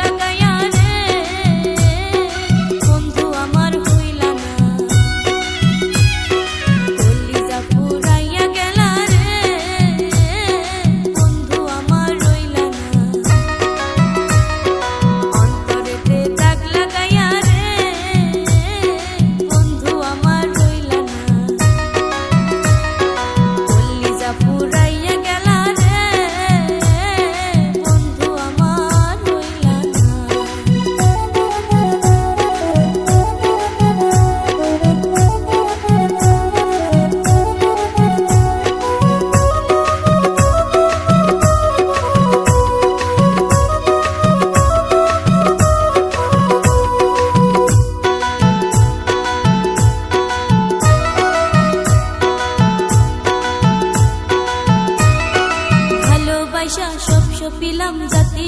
लग गया সপিলাম জাতি